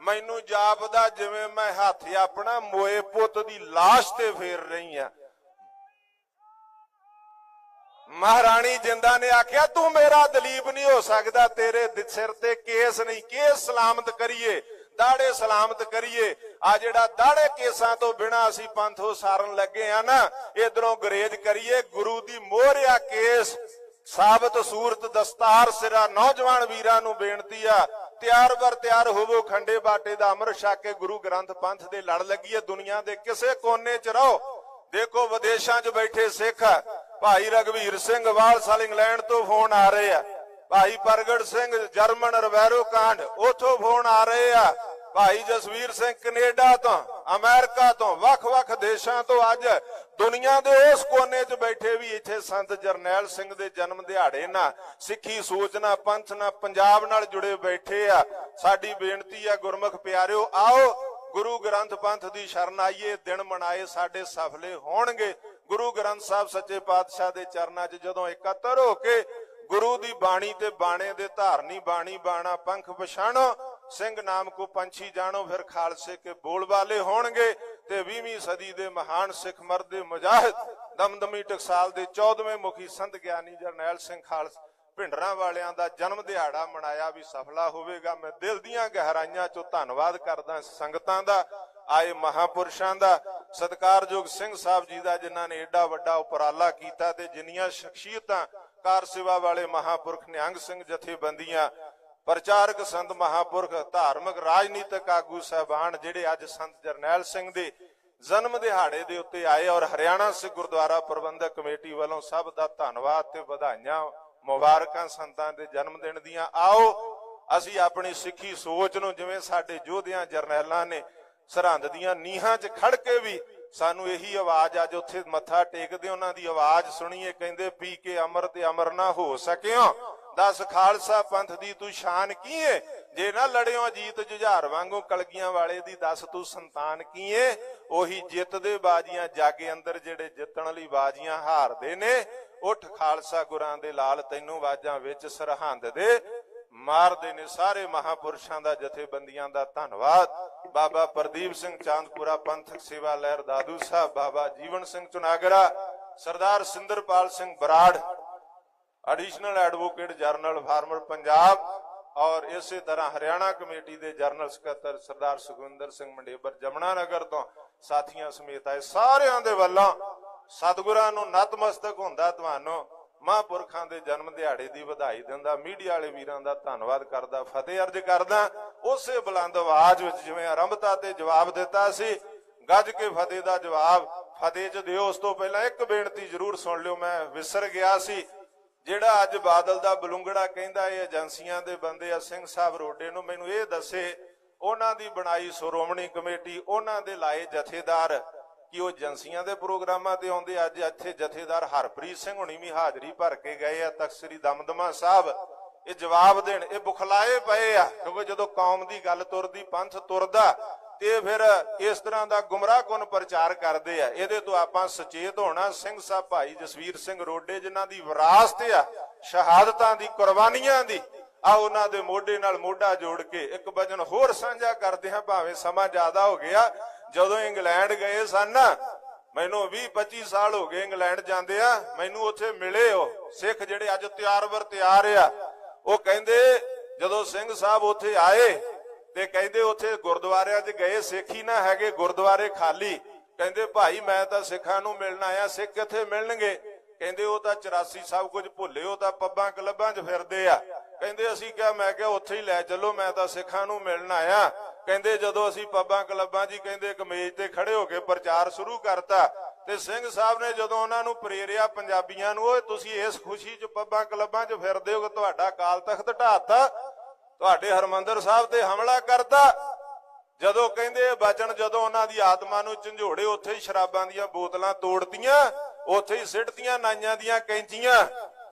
ਮੈਨੂੰ ਜਾਪਦਾ ਜਿਵੇਂ ਮੈਂ ਹੱਥ ਆਪਣਾ ਮੋਏ ਪੁੱਤ ਦੀ লাশ ਤੇ ਫੇਰ ਰਹੀ ਆ। ਮਹਾਰਾਣੀ ਜਿੰਦਾ ਨੇ ਆਖਿਆ, ਤੂੰ ਮੇਰਾ ਦਲੀਪ ਨਹੀਂ ਹੋ ਸਕਦਾ, ਤੇਰੇ ਸਿਰ ਤੇ ਕੇਸ ਨਹੀਂ। ਕੇਸ ਸਲਾਮਤ ਕਰੀਏ, ਦਾੜੇ ਸਲਾਮਤ ਕਰੀਏ। ਆ ਜਿਹੜਾ ਦਾੜੇ ਕੇਸਾਂ ਤੋਂ ਬਿਨਾ ਅਸੀਂ ਪੰਥੋ ਸਾਰਨ ਲੱਗੇ ਆ ਨਾ ਇਧਰੋਂ ਗਰੇਜ ਕਰੀਏ। ਗੁਰੂ ਦੀ ਮੋਹਰਿਆ ਕੇਸ। ਸਾਬਤ ਸੂਰਤ ਦਸਤਾਰ ਸਿਰਾ ਨੌਜਵਾਨ ਵੀਰਾਂ ਨੂੰ ਬੇਨਤੀ ਆ ਤਿਆਰ ਬਰ ਤਿਆਰ ਹੋਵੋ ਖੰਡੇ ਬਾਟੇ ਦਾ ਅੰਮ੍ਰਿਤ ਛਕ ਕੇ ਗੁਰੂ ਗ੍ਰੰਥ ਪੰਥ ਦੇ ਲੜ ਲੱਗੀ ਹੈ ਦੁਨੀਆ ਦੇ ਕਿਸੇ ਕੋਨੇ 'ਚ ਰਹੋ। ਦੇਖੋ ਵਿਦੇਸ਼ਾਂ 'ਚ ਬੈਠੇ ਸਿੱਖ, ਭਾਈ ਰਗਵੀਰ ਸਿੰਘ ਵਾਲਸਾਲ ਇੰਗਲੈਂਡ ਤੋਂ ਫੋਨ ਆ ਰਹੇ ਆ। ਭਾਈ ਪ੍ਰਗਟ ਸਿੰਘ ਜਰਮਨ ਰਵੈਰੋ ਕਾਂਡ, ਉਥੋਂ ਫੋਨ ਆ ਰਹੇ ਆ। ਭਾਈ ਜਸਵੀਰ ਸਿੰਘ ਕੈਨੇਡਾ ਤੋਂ, ਅਮਰੀਕਾ ਤੋਂ, ਵੱਖ-ਵੱਖ ਦੇਸ਼ਾਂ ਤੋਂ ਅੱਜ ਦੁਨੀਆ ਦੇ ਉਸ ਕੋਨੇ 'ਚ ਬੈਠੇ ਵੀ ਇੱਥੇ ਸੰਤ ਜਰਨੈਲ ਸਿੰਘ ਦੇ ਜਨਮ ਦਿਹਾੜੇ ਨਾਲ ਸਿੱਖੀ ਸੋਚ ਨਾਲ ਪੰਥ ਨਾਲ ਪੰਜਾਬ ਨਾਲ ਜੁੜੇ ਬੈਠੇ ਆ। ਸਾਡੀ ਬੇਨਤੀ ਆ ਗੁਰਮੁਖ ਪਿਆਰਿਓ, ਆਓ ਗੁਰੂ ਗ੍ਰੰਥ ਪੰਥ ਦੀ ਸ਼ਰਨ ਆਈਏ, ਦਿਨ ਮਨਾਏ ਸਾਡੇ ਸਫਲੇ ਹੋਣਗੇ। ਗੁਰੂ ਗ੍ਰੰਥ ਸਾਹਿਬ ਸੱਚੇ ਪਾਤਸ਼ਾਹ ਦੇ ਚਰਨਾਂ 'ਚ ਜਦੋਂ ਇਕੱਤਰ ਹੋ ਕੇ ਗੁਰੂ ਦੀ ਬਾਣੀ ਤੇ ਬਾਣੇ ਦੇ ਧਾਰਨੀ ਬਾਣੀ ਬਾਣਾ ਪੰਖ ਪਛਾਣੋ ਸਿੰਘ ਨਾਮ ਕੋ ਪੰਛੀ ਜਾਣੋ, ਫਿਰ ਖਾਲਸੇ ਕੇ ਬੋਲ ਵਾਲੇ ਹੋਣਗੇ ਤੇ 20ਵੀਂ ਸਦੀ ਦੇ ਮਹਾਨ ਸਿੱਖ ਮਰਦ ਮੁਜਾਹਿਦ, ਦਮਦਮੀ ਟਕਸਾਲ ਦੇ 14ਵੇਂ ਮੁਖੀ ਸੰਤ ਗਿਆਨੀ ਜਰਨੈਲ ਸਿੰਘ ਖਾਲਸਾ, ਭਿੰਡਰਾਂ ਵਾਲਿਆਂ ਦਾ ਜਨਮ ਦਿਹਾੜਾ ਮਨਾਇਆ ਵੀ ਸਫਲਾ ਹੋਵੇਗਾ। ਮੈਂ ਦਿਲ ਦੀਆਂ ਗਹਿਰਾਈਆਂ ਚੋਂ ਧੰਨਵਾਦ ਕਰਦਾ ਸੰਗਤਾਂ ਦਾ, ਆਏ ਮਹਾਪੁਰਸ਼ਾਂ ਦਾ। ਸਤਿਕਾਰਯੋਗ ਸਿੰਘ ਸਾਹਿਬ ਜੀ ਦਾ, ਜਿਨ੍ਹਾਂ ਨੇ ਏਡਾ ਵੱਡਾ ਉਪਰਾਲਾ ਕੀਤਾ ਤੇ ਜਿੰਨੀਆਂ ਸ਼ਖਸੀਅਤਾਂ ਕਾਰ ਸੇਵਾ ਵਾਲੇ ਮਹਾਪੁਰਖ ਨਿਹੰਗ ਸਿੰਘ ਜਥੇਬੰਦੀਆਂ ਪ੍ਰਚਾਰਕ ਸੰਤ ਮਹਾਪੁਰਖ ਧਾਰਮਿਕ ਰਾਜਨੀਤਿਕ ਆਗੂ ਸਹਿਬਾਨ ਜਿਹੜੇ ਅੱਜ ਸੰਤ ਜਰਨੈਲ ਸਿੰਘ ਦੇ ਜਨਮ ਦਿਹਾੜੇ ਦੇ ਉੱਤੇ ਆਏ ਔਰ ਹਰਿਆਣਾ ਸਿੱਖ ਗੁਰਦੁਆਰਾ ਪ੍ਰਬੰਧਕ ਕਮੇਟੀ ਵੱਲੋਂ ਸਭ ਦਾ ਧੰਨਵਾਦ ਤੇ ਵਧਾਈਆਂ ਮੁਬਾਰਕਾਂ ਸੰਤਾਂ ਦੇ ਜਨਮ ਦਿਨ ਦੀਆਂ। ਆਓ ਅਸੀਂ ਆਪਣੀ ਸਿੱਖੀ ਸੋਚ ਨੂੰ ਜਿਵੇਂ ਸਾਡੇ ਯੋਧਿਆਂ ਜਰਨੈਲਾਂ ਨੇ ਸਰਹੰਦ ਦੀਆਂ ਨੀਹਾਂ 'ਚ ਖੜ ਕੇ ਵੀ ਸਾਨੂੰ ਇਹੀ ਆਵਾਜ਼ ਅੱਜ ਉੱਥੇ ਮੱਥਾ ਟੇਕਦੇ ਉਹਨਾਂ ਦੀ ਆਵਾਜ਼ ਸੁਣੀਏ, ਕਹਿੰਦੇ, ਪੀ ਕੇ ਅਮਰ ਤੇ ਅਮਰ ਨਾ ਹੋ ਸਕਿਓ। ਦੱਸ ਖਾਲਸਾ ਪੰਥ ਦੀ ਤੂੰ ਸ਼ਾਨ ਕੀ ਏ? ਜੇ ਨਾ ਲੜਿਓ ਅਜੀਤ ਜੁਝਾਰ ਵਾਂਗੂ ਕਲਗੀਆਂ ਵਾਲੇ ਦੀ ਦੱਸ ਤੂੰ ਸੰਤਾਨ ਕੀ ਏ? ਉਹੀ ਜਿੱਤ ਦੇ ਬਾਜੀਆਂ ਜਾਗੇ ਅੰਦਰ ਜਿਹੜੇ ਜਿੱਤਣ ਲਈ ਬਾਜੀਆਂ ਹਾਰਦੇ ਨੇ। ਉੱਠ ਖਾਲਸਾ ਗੁਰਾਂ ਦੇ ਲਾਲ, ਤੈਨੂੰ ਬਾਜਾਂ ਵਿੱਚ ਸਰਹੰਦ ਦੇ। ਮਾਰਦੇ ਨੇ ਸਾਰੇ ਮਹਾਪੁਰਸ਼ਾਂ ਦਾ ਜਥੇਬੰਦੀਆਂ ਦਾ ਧੰਨਵਾਦ। ਬਾਬਾ Pradeep Singh Chandpura Panthak Sewa Lehar Dadu Sahib, Baba Jeevan Singh Chunagra, Sardar Sinderpal Singh Brar additional advocate general former Punjab ਔਰ ਇਸੇ ਤਰ੍ਹਾਂ ਹਰਿਆਣਾ ਕਮੇਟੀ ਦੇ ਜਨਰਲ ਸਕੱਤਰ ਸਰਦਾਰ ਸੁਖਵਿੰਦਰ ਸਿੰਘ ਮੰਡੇਬਰ ਜਮਨਾ ਨਗਰ ਤੋਂ ਸਾਥੀਆਂ ਸਮੇਤ ਆਏ ਸਾਰਿਆਂ ਦੇ ਵੱਲੋਂ ਸਤਿਗੁਰਾਂ ਨੂੰ ਨਤਮਸਤਕ ਹੁੰਦਾ ਤੁਹਾਨੂੰ ਮਹਾਂਪੁਰਖਾਂ ਦੇ ਜਨਮ ਦਿਹਾੜੇ ਦੀ ਵਧਾਈ ਦਿੰਦਾ ਮੀਡੀਆ ਵਾਲੇ ਵੀਰਾਂ ਦਾ ਧੰਨਵਾਦ ਕਰਦਾ ਫਤਿਹ ਅਰਜ ਕਰਦਾ ਉਸੇ ਬੁਲੰਦ ਆਵਾਜ਼ ਵਿੱਚ ਜਿਵੇਂ ਆਰੰਭਤਾ ਤੇ ਜਵਾਬ ਦਿੱਤਾ ਸੀ ਗੱਜ ਕੇ ਫਤਿਹ ਦਾ ਜਵਾਬ ਫਤਿਹ ਚ ਦਿਓ ਉਸ ਤੋਂ ਪਹਿਲਾਂ ਇੱਕ ਬੇਨਤੀ ਜ਼ਰੂਰ ਸੁਣ ਲਿਓ ਮੈਂ ਵਿਸਰ ਗਿਆ ਸੀ ਜਿਹੜਾ ਅੱਜ ਬਾਦਲ ਦਾ ਬਲੁੰਗੜਾ ਕਹਿੰਦਾ ਇਹ ਏਜੰਸੀਆਂ ਦੇ ਬੰਦੇ ਆ, ਸਿੰਘ ਸਾਹਿਬ ਰੋਡੇ ਨੂੰ ਮੈਨੂੰ ਇਹ ਦੱਸੇ, ਉਹਨਾਂ ਦੀ ਬਣਾਈ ਸ਼੍ਰੋਮਣੀ ਕਮੇਟੀ, ਉਹਨਾਂ ਦੇ ਲਾਏ ਜਥੇਦਾਰ ਕਿ ਉਹ ਏਜੰਸੀਆਂ ਦੇ ਪ੍ਰੋਗਰਾਮਾਂ ਤੇ ਆਉਂਦੇ। ਅੱਜ ਇੱਥੇ ਜਥੇਦਾਰ ਹਰਪ੍ਰੀਤ ਸਿੰਘ ਹੁਣੀ ਵੀ ਹਾਜ਼ਰੀ ਭਰ ਕੇ ਗਏ ਆ, ਤਖਤ ਸ੍ਰੀ ਦਮਦਮਾ ਸਾਹਿਬ। ਇਹ ਜਵਾਬ ਦੇਣ, ਇਹ ਬੁਖਲਾਏ ਪਏ ਆ, ਕਿਉਂਕਿ ਜਦੋਂ ਕੌਮ ਦੀ ਗੱਲ ਤੁਰਦੀ, ਪੰਥ ਤੁਰਦਾ ਤੇ ਫਿਰ ਇਸ ਤਰ੍ਹਾਂ ਦਾ ਗੁੰਮਰਾਹਕੁਨ ਪ੍ਰਚਾਰ ਕਰਦੇ ਆ। ਇਹਦੇ ਤੋਂ ਆਪਾਂ ਸੁਚੇਤ ਹੋਣਾ, ਸਿੰਘ ਸਾਹਿਬ ਭਾਈ ਜਸਵੀਰ ਸਿੰਘ ਰੋਡੇ ਜਿਨ੍ਹਾਂ ਦੀ ਵਿਰਾਸਤ ਆ, ਸ਼ਹਾਦਤਾਂ ਦੀ, ਕੁਰਬਾਨੀਆਂ ਦੀ, ਆ ਉਹਨਾਂ ਦੇ ਮੋਢੇ ਨਾਲ ਮੋਢਾ ਜੋੜ ਕੇ ਇੱਕ ਵਜਨ ਹੋਰ ਸਾਂਝਾ ਕਰਦੇ ਹਾਂ। ਭਾਵੇਂ ਸਮਾਂ ਜ਼ਿਆਦਾ ਹੋ ਗਿਆ, ਜਦੋਂ ਇੰਗਲੈਂਡ ਗਏ ਸਨ, ਮੈਨੂੰ 20 25 ਸਾਲ ਹੋ ਗਏ ਇੰਗਲੈਂਡ ਜਾਂਦੇ ਆ। ਮੈਨੂੰ ਉੱਥੇ ਮਿਲੇ ਉਹ। ਸਿੱਖ ਜਿਹੜੇ ਅੱਜ ਤਿਆਰ ਵਰ ਤਿਆਰ ਆ, ਉਹ ਕਹਿੰਦੇ ਜਦੋਂ ਸਿੰਘ ਸਾਹਿਬ ਉੱਥੇ ਆਏ ਤੇ ਕਹਿੰਦੇ ਉੱਥੇ ਗੁਰਦੁਆਰਿਆਂ 'ਚ ਗਏ, ਸਿੱਖ ਹੀ ਨਾ ਹੈਗੇ, ਗੁਰਦੁਆਰੇ ਖਾਲੀ। ਕਹਿੰਦੇ, ਭਾਈ, ਮੈਂ ਤਾਂ ਸਿੱਖਾਂ ਨੂੰ ਮਿਲਣ ਆਇਆ, ਸਿੱਖ ਕਿੱਥੇ ਮਿਲਣਗੇ? ਕਹਿੰਦੇ, ਉਹ ਤਾਂ 84 ਸਭ ਕੁਝ ਭੁੱਲੇ, ਉਹ ਤਾਂ ਪੱਬਾਂ ਕਲੱਬਾਂ 'ਚ ਫਿਰਦੇ ਆ। ਕਹਿੰਦੇ, ਅਸੀਂ ਕਿਹਾ, ਮੈਂ ਕਿਹਾ, ਉੱਥੇ ਹੀ ਲੈ ਚੱਲੋ, ਮੈਂ ਤਾਂ ਸਿੱਖਾਂ ਨੂੰ ਮਿਲਣ ਆਇਆ। ਕਹਿੰਦੇ, ਜਦੋਂ ਅਸੀਂ ਪੱਬਾਂ ਕਲੱਬਾਂ 'ਚ ਹੀ ਕਹਿੰਦੇ ਕਮੇਜ ਤੇ ਖੜੇ ਹੋ ਕੇ ਪ੍ਰਚਾਰ ਸ਼ੁਰੂ ਕਰਤਾ ਤੇ ਸਿੰਘ ਸਾਹਿਬ ਨੇ ਜਦੋਂ ਉਹਨਾਂ ਨੂੰ ਪ੍ਰੇਰਿਆ ਪੰਜਾਬੀਆਂ ਨੂੰ, ਓਏ, ਤੁਸੀਂ ਇਸ ਖੁਸ਼ੀ 'ਚ ਪੱਬਾਂ ਕਲੱਬਾਂ 'ਚ ਫਿਰਦੇ ਹੋ ਤੁਹਾਡਾ ਕਾਲ ਤਖਤ ਢਾਤਾ ਤੁਹਾਡੇ ਹਰਮੰਦਰ ਸਾਹਿਬ ਤੇ ਹਮਲਾ ਕਰਤਾ। ਜਦੋਂ ਕਹਿੰਦੇ ਬਚਨ, ਜਦੋਂ ਉਹਨਾਂ ਦੀ ਆਤਮਾ ਨੂੰ ਝੰਜੋੜੇ, ਉੱਥੇ ਹੀ ਸ਼ਰਾਬਾਂ ਦੀਆਂ ਬੋਤਲਾਂ ਤੋੜਤੀਆਂ, ਉੱਥੇ ਹੀ ਸਿੱਟਤੀਆਂ, ਨਾਈਆਂ ਦੀਆਂ ਕੈਂਚੀਆਂ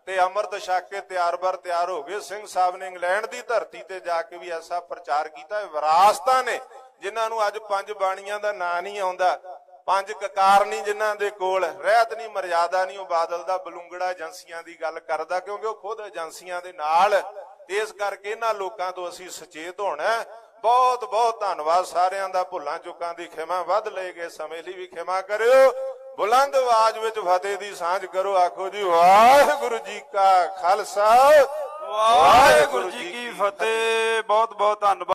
ਤੇ ਅੰਮ੍ਰਿਤ ਛਕ ਕੇ ਤਿਆਰ ਬਰ ਤਿਆਰ ਹੋ ਗਏ। ਸਿੰਘ ਸਾਹਿਬ ਨੇ ਇੰਗਲੈਂਡ ਦੀ ਧਰਤੀ ਤੇ ਜਾ ਕੇ ਵੀ ਐਸਾ ਪ੍ਰਚਾਰ ਕੀਤਾ। ਵਿਰਾਸਤਾਂ ਨੇ, ਜਿਨ੍ਹਾਂ ਨੂੰ ਅੱਜ ਪੰਜ ਬਾਣੀਆਂ ਦਾ ਨਾਂ ਨਹੀਂ ਆਉਂਦਾ। ਪੰਜ ਕਕਾਰ ਨਹੀਂ ਜਿਨ੍ਹਾਂ ਦੇ ਕੋਲ, ਰਹਿਤ ਨਹੀਂ, ਮਰਿਆਦਾ ਨਹੀਂ, ਉਹ ਬਾਦਲ ਦਾ ਬਲੂੰਗੜਾ ਏਜੰਸੀਆਂ ਦੀ ਗੱਲ ਕਰਦਾ, ਕਿਉਂਕਿ ਉਹ ਖੁਦ ਏਜੰਸੀਆਂ ਦੇ ਨਾਲ ਤੇ ਇਸ ਕਰਕੇ ਇਹਨਾਂ ਲੋਕਾਂ ਤੋਂ ਅਸੀਂ ਸੁਚੇਤ ਹੋਣਾ। ਬਹੁਤ ਬਹੁਤ ਧੰਨਵਾਦ ਸਾਰਿਆਂ ਦਾ। ਭੁੱਲਾਂ ਚੁੱਕਾਂ ਦੀ ਖਿਮਾ ਵੱਧ ਲਏ ਗਏ ਸਮੇਂ ਲਈ ਵੀ ਖਿਮਾ ਕਰਿਓ। ਬੁਲੰਦ ਆਵਾਜ਼ ਵਿੱਚ ਫਤਿਹ ਦੀ ਸਾਂਝ ਕਰੋ। ਆਖੋ ਜੀ ਵਾਹਿਗੁਰੂ ਜੀ ਕਾ ਖਾਲਸਾ। ਵਾਹਿਗੁਰੂ ਜੀ ਕੀ ਫਤਿਹ। ਬਹੁਤ ਬਹੁਤ ਧੰਨਵਾਦ।